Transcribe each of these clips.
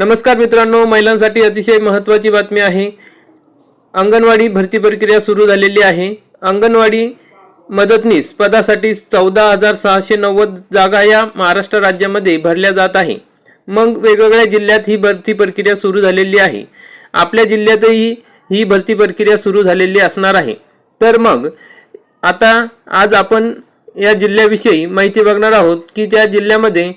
नमस्कार मित्रांनो महिलांसाठी अतिशय महत्त्वाची बातमी आहे. अंगणवाडी भरती प्रक्रिया सुरू झालेली आहे. अंगणवाडी मदतनीस पदासाठी चौदा हजार सहाशे नव्वद जागा या महाराष्ट्र राज्यामध्ये भरल्या जात आहे. मग वेगवेगळ्या जिल्ह्यात ही भरती प्रक्रिया सुरू झालेली आहे. आपल्या जिल्ह्यातही ही भरती प्रक्रिया सुरू झालेली असणार आहे. तर मग आता आज आपण या जिल्ह्याविषयी माहिती बघणार आहोत की त्या जिल्ह्यामध्ये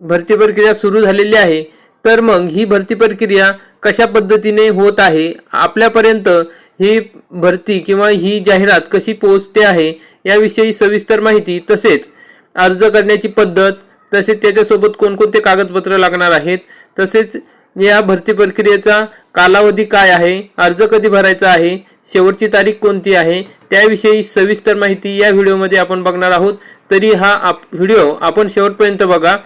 भरती प्रक्रिया सुरू झालेली आहे. तर मग ही भरती प्रक्रिया कशा पद्धतीने होत आहे? आपल्यापर्यंत ही भरती किंवा ही जाहिरात कशी पोहोचते आहे याविषयी सविस्तर माहिती तसेच अर्ज करण्याची पद्धत तसेच त्याच्यासोबत कोणकोणते कागदपत्र लागणार आहेत तसेच या भरती प्रक्रियेचा कालावधी काय आहे अर्ज कधी भरायचा आहे शेवटची तारीख कोणती आहे त्याविषयी सविस्तर माहिती या व्हिडिओमध्ये आपण बघणार आहोत. तरी हा आप व्हिडिओ आपण शेवटपर्यंत बघा.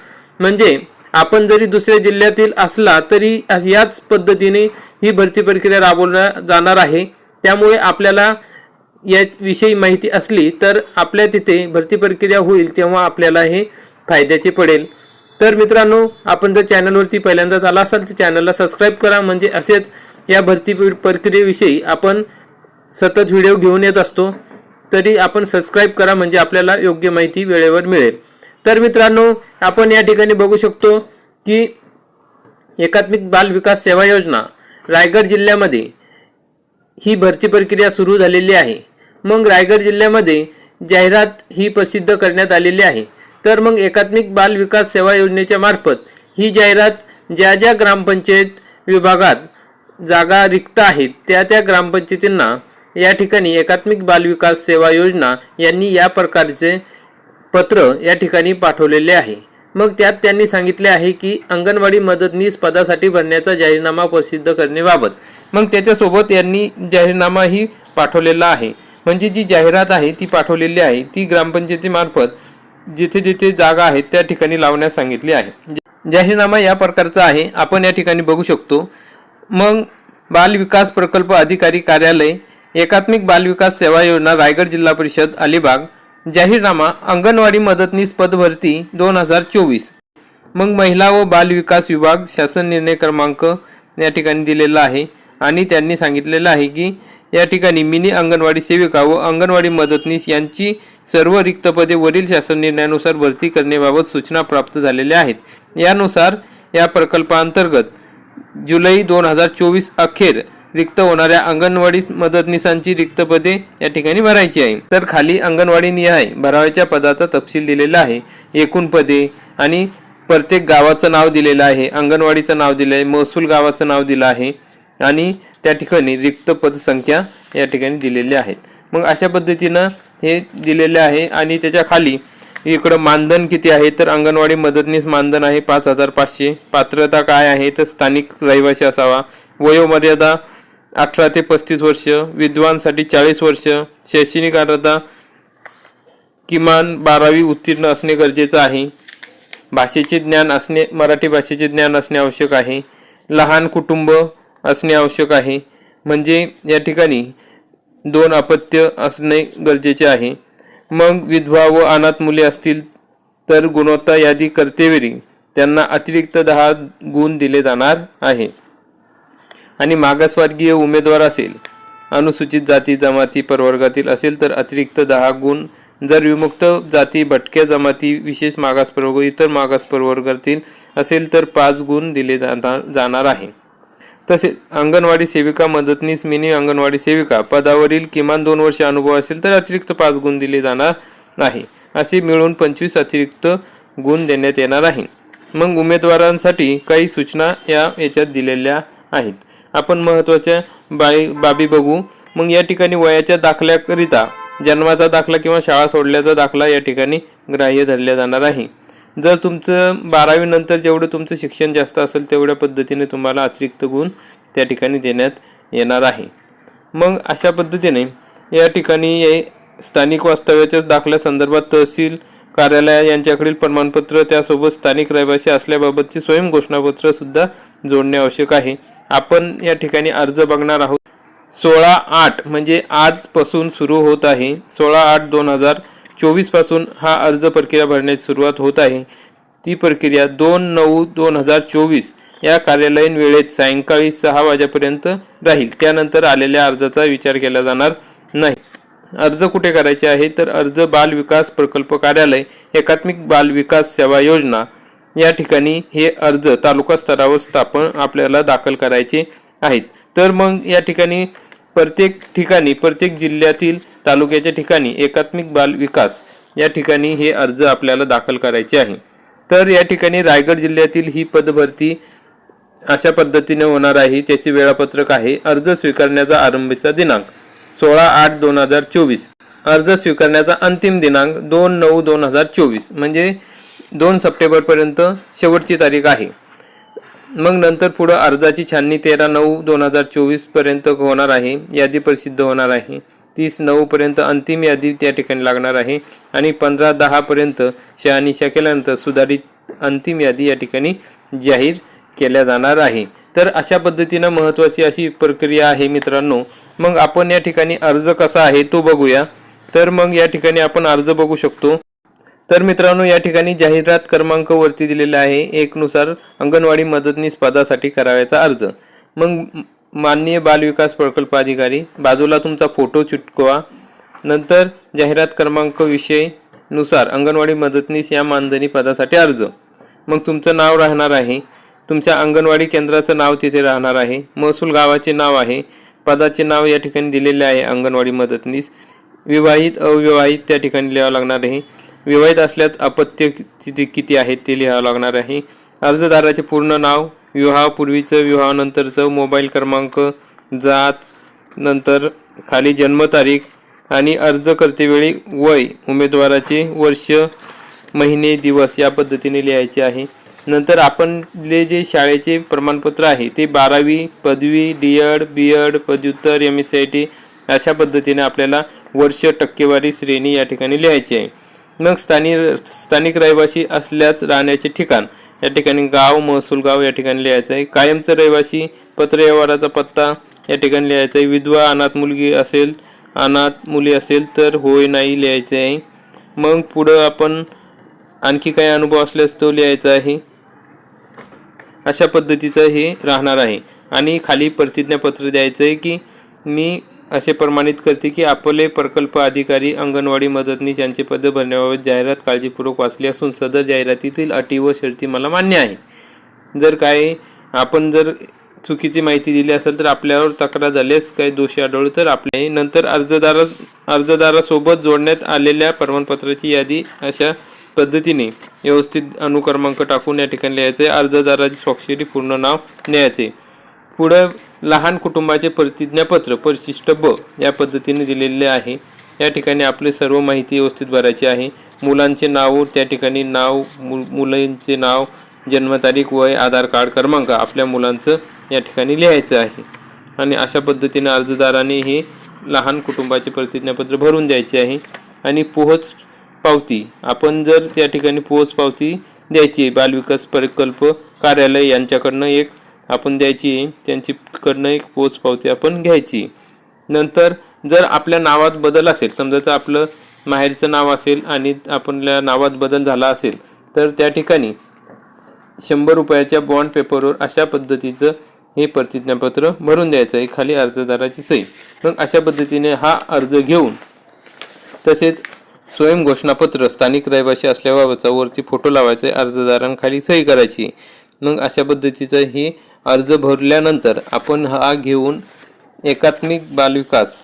म्हणजे आपण जरी दुसऱ्या जिल्ह्यातील असला तरी याच पद्धतीने ही भरती प्रक्रिया राबवल्या जाणार आहे. त्यामुळे आपल्याला याविषयी माहिती असली तर आपल्या तिथे भरती प्रक्रिया होईल तेव्हा आपल्याला हे फायद्याचे पडेल. तर मित्रांनो आपण जर चॅनलवरती पहिल्यांदाच आला असाल तर चॅनलला सबस्क्राईब करा. म्हणजे असेच या भरती प्रक्रियेविषयी आपण सतत व्हिडिओ घेऊन येत असतो. तरी आपण सबस्क्राईब करा. म्हणजे आपल्याला योग्य माहिती वेळेवर मिळेल. तर मित्रांनो आपण या ठिकाणी बघू शकतो की एकात्मिक बाल विकास सेवा योजना रायगड जिल्ह्यामध्ये ही भरती प्रक्रिया सुरू झालेली आहे. मग रायगड जिल्ह्यामध्ये जाहिरात ही प्रसिद्ध करण्यात आलेली आहे. तर मग एकात्मिक बाल विकास सेवा योजनेच्या मार्फत ही जाहिरात ज्या ज्या ग्रामपंचायत विभागात जागा रिक्त आहेत त्या त्या ग्रामपंचायतींना या ठिकाणी एकात्मिक बाल विकास सेवा योजना यांनी या प्रकारचे पत्र या ठिकाणी पाठवलेले आहे. मग त्यात त्यांनी सांगितले आहे की अंगणवाडी मदतनीस पदासाठी भरण्याचा जाहीरनामा प्रसिद्ध करण्याबाबत मग त्याच्यासोबत यांनी जाहीरनामाही पाठवलेला आहे. म्हणजे जी जाहिरात आहे ती पाठवलेली आहे ती ग्रामपंचायतीमार्फत जिथे जिथे जागा आहेत त्या ठिकाणी लावण्यास सांगितली आहे. जाहीरनामा या प्रकारचा आहे. आपण या ठिकाणी बघू शकतो. मग बाल विकास प्रकल्प अधिकारी कार्यालय एकात्मिक बालविकास सेवा योजना रायगड जिल्हा परिषद अलिबाग जाहीरनामा अंगणवाडी मदतनीस पदभरती दोन हजार चोवीस. मग महिला व बाल विकास विभाग शासन निर्णय क्रमांक या ठिकाणी दिलेला आहे आणि त्यांनी सांगितलेलं आहे की या ठिकाणी मिनी अंगणवाडी सेविका व अंगणवाडी मदतनीस यांची सर्व रिक्त पदे वरील शासन निर्णयानुसार भरती करण्याबाबत सूचना प्राप्त झालेल्या आहेत. यानुसार या प्रकल्पांतर्गत जुलै दोन हजार चोवीस अखेर रिक्त होणाऱ्या अंगणवाडी मदतनीसांची रिक्त पदे या ठिकाणी भरायची आहे. तर खाली अंगणवाडी निहाय भरावाच्या पदाचा तपशील दिलेला आहे. एकूण पदे आणि प्रत्येक गावाचं नाव दिलेलं आहे. अंगणवाडीचं नाव दिलं आहे. महसूल गावाचं नाव दिलं आहे. आणि त्या ठिकाणी रिक्त पदसंख्या या ठिकाणी दिलेल्या आहेत मग अशा पद्धतीनं हे दिलेले आहे आणि त्याच्याखाली इकडं मानधन किती आहे? तर अंगणवाडी मदतनीस मानधन आहे पाच हजार पाचशे. पात्रता काय आहे? तर स्थानिक रहिवासी असावा. वयोमर्यादा अठरा ते पस्तीस वर्ष विद्वानसाठी चाळीस वर्ष शैक्षणिक अर्हता किमान बारावी उत्तीर्ण असणे गरजेचं आहे. भाषेचे ज्ञान असणे मराठी भाषेचे ज्ञान असणे आवश्यक आहे. लहान कुटुंब असणे आवश्यक आहे. म्हणजे या ठिकाणी दोन अपत्य असणे गरजेचे आहे. मग विधवा व अनाथ मुले असतील तर गुणवत्ता यादी करतेवेळी त्यांना अतिरिक्त दहा गुण दिले जाणार आहे. आणि मागासवर्गीय उमेदवार असेल अनुसूचित जाती जमाती प्रवर्गातील असेल तर अतिरिक्त दहा गुण. जर विमुक्त जाती भटक्या जमाती विशेष मागास प्रवर्ग इतर मागास प्रवर्गातील असेल तर पाच गुण दिले जाणार जाणार आहे. तसेच अंगणवाडी सेविका मदतनीस मिनी अंगणवाडी सेविका पदावरील किमान दोन वर्ष अनुभव असेल तर अतिरिक्त पाच गुण दिले जाणार नाही असे मिळून पंचवीस अतिरिक्त गुण देण्यात येणार आहे. मग उमेदवारांसाठी काही सूचना या याच्यात दिलेल्या आहेत. आपण महत्त्वाच्या बाई बाबी बघू. मग या ठिकाणी वयाच्या दाखल्याकरिता जन्माचा दाखला किंवा शाळा सोडल्याचा दाखला या ठिकाणी ग्राह्य धरल्या जाणार आहे. जर तुमचं बारावी नंतर जेवढं तुमचं शिक्षण जास्त असेल तेवढ्या पद्धतीने तुम्हाला अतिरिक्त गुण त्या ठिकाणी देण्यात येणार आहे. मग अशा पद्धतीने या ठिकाणी हे स्थानिक वास्तव्याच्या दाखल्या संदर्भात तहसील कार्यालय यांच्याकडील प्रमाणपत्र त्यासोबत स्थानिक रहिवासी असल्याबाबतचे स्वयं घोषणापत्र सुद्धा जोडणे आवश्यक आहे. आपण या ठिकाणी अर्ज बघणार आहोत. सोळा आठ म्हणजे आजपासून सुरू होत आहे. सोळा आठ दोन हजार चोवीसपासून हा अर्ज प्रक्रिया भरण्याची सुरुवात होत आहे. ती प्रक्रिया दोन नऊ दोन हजार चोवीस या कार्यालयीन वेळेत सायंकाळी सहा वाजेपर्यंत राहील. त्यानंतर आलेल्या अर्जाचा विचार केला जाणार नाही. अर्ज कुठे करायचे आहे? तर अर्ज बाल विकास प्रकल्प कार्यालय एकात्मिक बाल विकास सेवा योजना. या ठिकाणी हे अर्ज तालुका स्तरावर स्थापन आपल्याला दाखल करायचे आहेत. तर मग या ठिकाणी प्रत्येक ठिकाणी प्रत्येक जिल्ह्यातील तालुक्याच्या ठिकाणी एकात्मिक बाल विकास या ठिकाणी हे अर्ज आपल्याला दाखल करायचे आहे. तर या ठिकाणी रायगड जिल्ह्यातील ही पदभरती अशा पद्धतीने होणार आहे. त्याचे वेळापत्रक आहे. अर्ज स्वीकारण्याचा आरंभीचा दिनांक. सोळा आठ दोन हजार चोवीस. अर्ज स्वीकारण्याचा अंतिम दिनांक दोन नऊ दोन हजार चोवीस. म्हणजे दोन सप्टेंबरपर्यंत शेवटची तारीख आहे. मग नंतर पुढं अर्जाची छाननी तेरा नऊ दोन हजार चोवीसपर्यंत होणार आहे. यादी प्रसिद्ध होणार आहे. तीस नऊपर्यंत अंतिम यादी त्या ठिकाणी लागणार आहे. आणि पंधरा दहापर्यंत शहानिशा केल्यानंतर सुधारित अंतिम यादी या ठिकाणी जाहीर केल्या जाणार आहे. तर अशा पद्धतीनं महत्त्वाची अशी प्रक्रिया आहे मित्रांनो. मग आपण या ठिकाणी अर्ज कसा आहे तो बघूया. तर मग या ठिकाणी आपण अर्ज बघू शकतो. तर मित्रांनो या ठिकाणी जाहिरात क्रमांक वरती दिलेला आहे. एकनुसार अंगणवाडी मदतनीस पदासाठी करावयाचा अर्ज. मग माननीय बालविकास प्रकल्प अधिकारी बाजूला तुमचा फोटो चिटकवा. नंतर जाहिरात क्रमांक विषयनुसार अंगणवाडी मदतनीस या मानधनी पदासाठी अर्ज. मग तुमचं नाव राहणार आहे. तुमच्या अंगणवाडी केंद्राचं नाव तिथे राहणार आहे. महसूल गावाचे नाव आहे. पदाचे नाव या ठिकाणी दिलेले आहे अंगणवाडी मदतनीस. विवाहित अविवाहित त्या ठिकाणी लिहावं लागणार आहे. विवाहित असल्यास अपत्य तिथे किती आहेत ते लिहावं लागणार आहे. अर्जदाराचे पूर्ण नाव विवाहापूर्वीचं विवाहानंतरचं मोबाईल क्रमांक जात नंतर खाली जन्मतारीख आणि अर्ज करतेवेळी वय उमेदवाराचे वर्ष महिने दिवस या पद्धतीने लिहायचे आहे. नंतर आपले जे शाळेचे प्रमाणपत्र आहे ते बारावी पदवी डी एड बी एड पदव्युत्तर M S C I T अशा पद्धतीने आपल्याला वर्ष टक्केवारी श्रेणी या ठिकाणी लिहायची आहे. मग स्थानिक स्थानिक रहिवासी असल्याच राहण्याचे ठिकाण या ठिकाणी गाव महसूल गाव या ठिकाणी लिहायचं आहे. कायमचं रहिवासी पत्र व्यवहाराचा पत्ता या ठिकाणी लिहायचा आहे. विधवा अनाथ मुलगी असेल अनाथ मुली असेल तर होय नाही लिहायचे आहे. मग पुढं आपण आणखी काही अनुभव असल्यास तो लिहायचा आहे. अशा पद्धतीचं हे राहणार आहे. आणि खाली प्रतिज्ञापत्र द्यायचं आहे की मी असे प्रमाणित करते की आपले प्रकल्प अधिकारी अंगणवाडी मदतनीस यांचे पद भरण्याबाबत जाहिरात काळजीपूर्वक वाचली असून सदर जाहिरातीतील अटी व शर्ती मला मान्य आहे. जर काय आपण जर चुकीची माहिती दिली असेल तर आपल्यावर तक्रार झाल्यास काही दोषी आढळू तर आपल्या नंतर अर्जदारा अर्जदारासोबत जोडण्यात आलेल्या प्रमाणपत्राची यादी अशा पद्धतीने व्यवस्थित अनुक्रमांक टाकून या ठिकाणी लिहायचे. अर्जदाराची स्वाक्षरी पूर्ण नाव न्यायचे पुढं लहान कुटुंबाचे प्रतिज्ञापत्र परिशिष्ट ब या पद्धतीने दिलेले आहे. या ठिकाणी आपले सर्व माहिती व्यवस्थित भरायची आहे. मुलांचे नाव त्या ठिकाणी नाव मु मुलांचे नाव जन्मतारीख वय आधार कार्ड क्रमांक आपल्या मुलांचं या ठिकाणी लिहायचं आहे. आणि अशा पद्धतीने अर्जदाराने हे लहान कुटुंबाचे प्रतिज्ञापत्र भरून द्यायचे आहे. आणि पोहोच पावती. आपण जर त्या ठिकाणी पोच पावती द्यायची आहे बालविकास प्रकल्प कार्यालय यांच्याकडनं एक आपण द्यायची आहे त्यांच्याकडनं एक पोच पावती आपण घ्यायची नंतर जर आपल्या नावात बदल असेल समजा तर आपलं माहेरचं नाव असेल आणि आपल्या नावात बदल झाला असेल तर त्या ठिकाणी शंभर रुपयाच्या बॉन्ड पेपरवर अशा पद्धतीचं हे प्रतिज्ञापत्र भरून द्यायचं आहे खाली अर्जदाराची सही. मग अशा पद्धतीने हा अर्ज घेऊन तसेच स्वयं घोषणापत्र स्थानिक रहिवासी असल्याबाबतचा वरती फोटो लावायचा अर्जदारांखाली सही करायची. मग अशा पद्धतीचं ही अर्ज भरल्यानंतर आपण हा घेऊन एकात्मिक बालविकास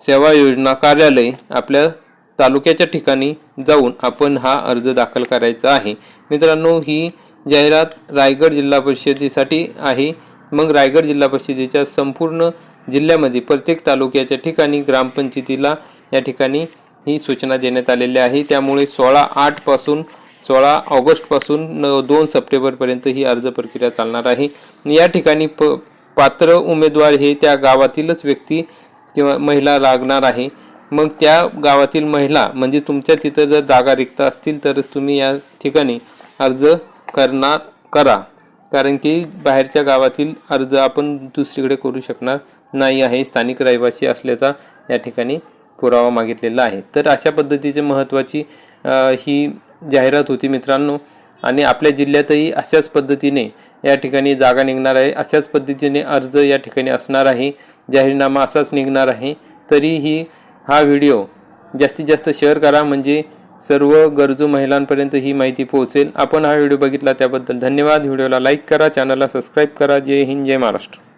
सेवा योजना कार्यालय आपल्या तालुक्याच्या ठिकाणी जाऊन आपण हा अर्ज दाखल करायचा आहे. मित्रांनो ही जाहिरात रायगड जिल्हा परिषदेसाठी आहे. मग रायगड जिल्हा परिषदेच्या संपूर्ण जिल्ह्यामध्ये प्रत्येक तालुक्याच्या ठिकाणी ग्रामपंचायतीला या ठिकाणी ही सूचना देण्यात आलेली आहे. त्यामुळे सोळा आठपासून सोळा ऑगस्टपासून न दोन सप्टेंबरपर्यंत ही अर्ज प्रक्रिया चालणार आहे. या ठिकाणी प पात्र उमेदवार हे त्या गावातीलच व्यक्ती किंवा महिला लागणार आहे. मग त्या गावातील महिला म्हणजे तुमच्या तिथं जर जागा रिक्त असतील तरच तुम्ही या ठिकाणी अर्ज करणार करा. कारण की बाहेरच्या गावातील अर्ज आपण दुसरीकडे करू शकणार नाही आहे. स्थानिक रहिवासी असल्याचा या ठिकाणी पुरावा मागितलेला आहे. तर अशा पद्धतीची महत्त्वाची ही जाहिरात होती मित्रांनो. आणि आपल्या जिल्ह्यातही अशाच पद्धतीने या ठिकाणी जागा निघणार आहे. अशाच पद्धतीने अर्ज या ठिकाणी असणार आहे. जाहीरनामा असाच निघणार आहे. तरीही हा व्हिडिओ जास्तीत जास्त शेअर करा. म्हणजे सर्व गरजू महिलांपर्यंत ही माहिती पोहोचेल. आपण हा व्हिडिओ बघितला त्याबद्दल धन्यवाद. व्हिडिओला लाईक करा. चॅनलला सबस्क्राईब करा. जय हिंद जय महाराष्ट्र.